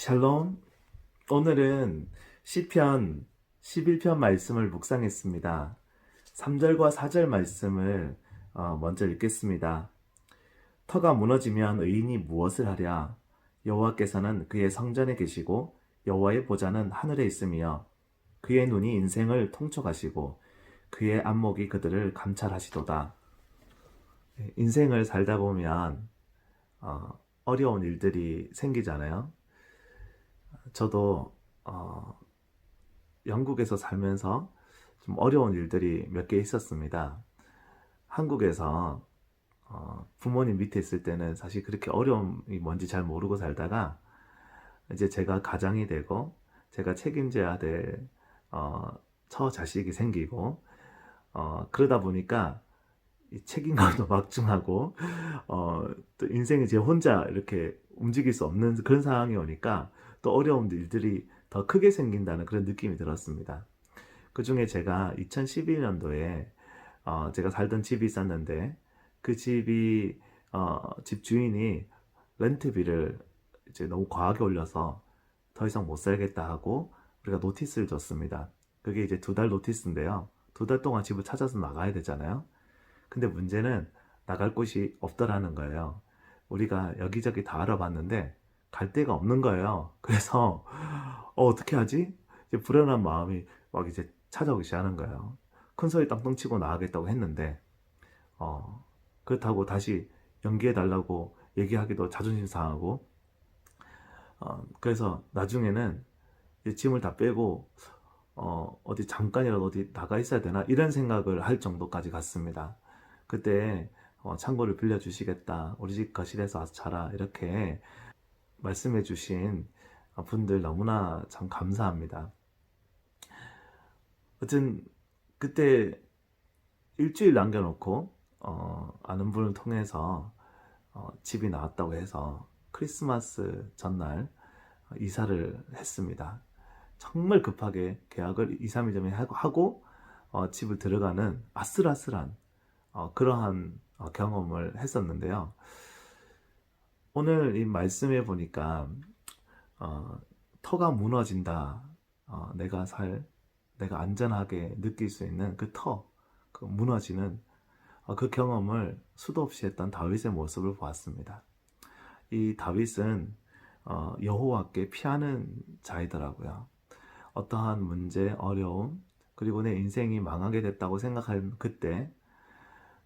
샬롬. 오늘은 시편 11편 말씀을 묵상했습니다. 3절과 4절 말씀을 어, 먼저 읽겠습니다. 터가 무너지면 의인이 무엇을 하랴? 여호와께서는 그의 성전에 계시고 여호와의 보좌는 하늘에 있으며 그의 눈이 인생을 통촉하시고 그의 안목이 그들을 감찰하시도다. 인생을 살다 보면 어, 어려운 일들이 생기잖아요. 저도 어, 영국에서 살면서 좀 어려운 일들이 몇 개 있었습니다. 한국에서 어, 부모님 밑에 있을 때는 사실 그렇게 어려움이 뭔지 잘 모르고 살다가 이제 제가 가장이 되고 제가 책임져야 될 어, 처 자식이 생기고 어, 그러다 보니까 이 책임감도 막중하고 어, 또 인생이 제 혼자 이렇게 움직일 수 없는 그런 상황이 오니까 또 어려운 일들이 더 크게 생긴다는 그런 느낌이 들었습니다. 그 중에 제가 2012년도에 어, 제가 살던 집이 있었는데 그 집이 어, 집 주인이 렌트비를 이제 너무 과하게 올려서 더 이상 못 살겠다 하고 우리가 노티스를 줬습니다. 그게 이제 두 달 노티스인데요. 두 달 동안 집을 찾아서 나가야 되잖아요. 근데 문제는 나갈 곳이 없더라는 거예요. 우리가 여기저기 다 알아봤는데 갈 데가 없는 거예요. 그래서 어, 어떻게 하지? 이제 불안한 마음이 막 이제 찾아오기 시작하는 거예요. 큰 소리 땅땅 치고 나가겠다고 했는데 어, 그렇다고 다시 연기해 달라고 얘기하기도 자존심 상하고 어, 그래서 나중에는 이제 짐을 다 빼고 어, 어디 잠깐이라도 어디 나가 있어야 되나 이런 생각을 할 정도까지 갔습니다. 그때 어, 창고를 빌려주시겠다. 우리 집 거실에서 와서 자라. 이렇게 말씀해 주신 분들 너무나 참 감사합니다. 어쨌든 그때 일주일 남겨놓고 어, 아는 분을 통해서 어, 집이 나왔다고 해서 크리스마스 전날 어, 이사를 했습니다. 정말 급하게 계약을 2, 3일 전에 하고, 어, 집을 들어가는 아슬아슬한 어, 그러한 어, 경험을 했었는데요. 오늘 이 말씀에 보니까 어, 터가 무너진다. 어, 내가 살, 내가 안전하게 느낄 수 있는 그 터, 그 무너지는 어, 그 경험을 수도 없이 했던 다윗의 모습을 보았습니다. 이 다윗은 어, 여호와께 피하는 자이더라고요. 어떠한 문제, 어려움, 그리고 내 인생이 망하게 됐다고 생각한 그때,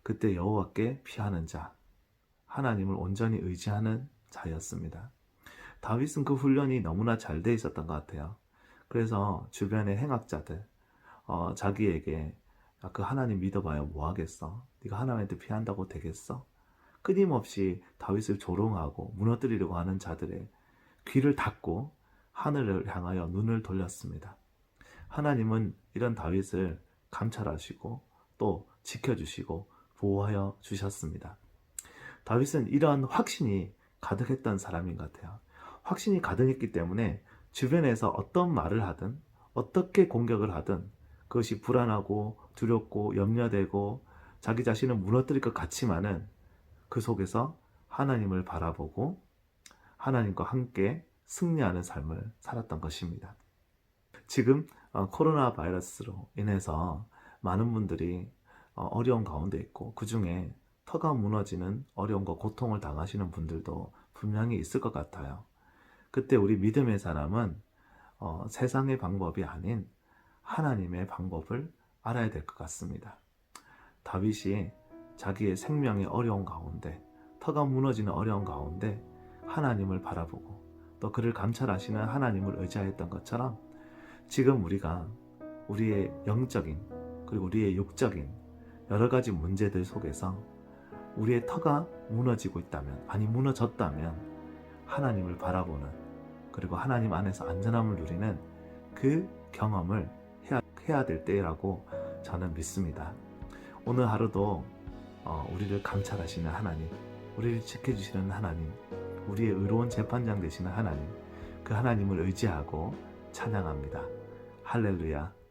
그때 여호와께 피하는 자, 하나님을 온전히 의지하는 자였습니다. 다윗은 그 훈련이 너무나 잘 돼 있었던 것 같아요. 그래서 주변의 행악자들, 어, 자기에게 야, 그 하나님 믿어봐요. 뭐 하겠어? 네가 하나님한테 피한다고 되겠어? 끊임없이 다윗을 조롱하고 무너뜨리려고 하는 자들의 귀를 닫고 하늘을 향하여 눈을 돌렸습니다. 하나님은 이런 다윗을 감찰하시고 또 지켜주시고 보호하여 주셨습니다. 다윗은 이러한 확신이 가득했던 사람인 것 같아요. 확신이 가득했기 때문에 주변에서 어떤 말을 하든 어떻게 공격을 하든 그것이 불안하고 두렵고 염려되고 자기 자신을 무너뜨릴 것 같지만은 그 속에서 하나님을 바라보고 하나님과 함께 승리하는 삶을 살았던 것입니다. 지금 어, 코로나 바이러스로 인해서 많은 분들이 어, 어려운 가운데 있고 그 중에 터가 무너지는 어려움과 고통을 당하시는 분들도 분명히 있을 것 같아요. 그때 우리 믿음의 사람은 어, 세상의 방법이 아닌 하나님의 방법을 알아야 될 것 같습니다. 다윗이 자기의 생명의 어려운 가운데, 터가 무너지는 어려운 가운데 하나님을 바라보고 또 그를 감찰하시는 하나님을 의지하였던 것처럼 지금 우리가 우리의 영적인 그리고 우리의 육적인 여러 가지 문제들 속에서 우리의 터가 무너지고 있다면, 아니 무너졌다면 하나님을 바라보는 그리고 하나님 안에서 안전함을 누리는 그 경험을 해야, 해야 될 때라고 저는 믿습니다. 오늘 하루도 어, 우리를 감찰하시는 하나님, 우리를 지켜주시는 하나님, 우리의 의로운 재판장 되시는 하나님, 그 하나님을 의지하고 찬양합니다. 할렐루야.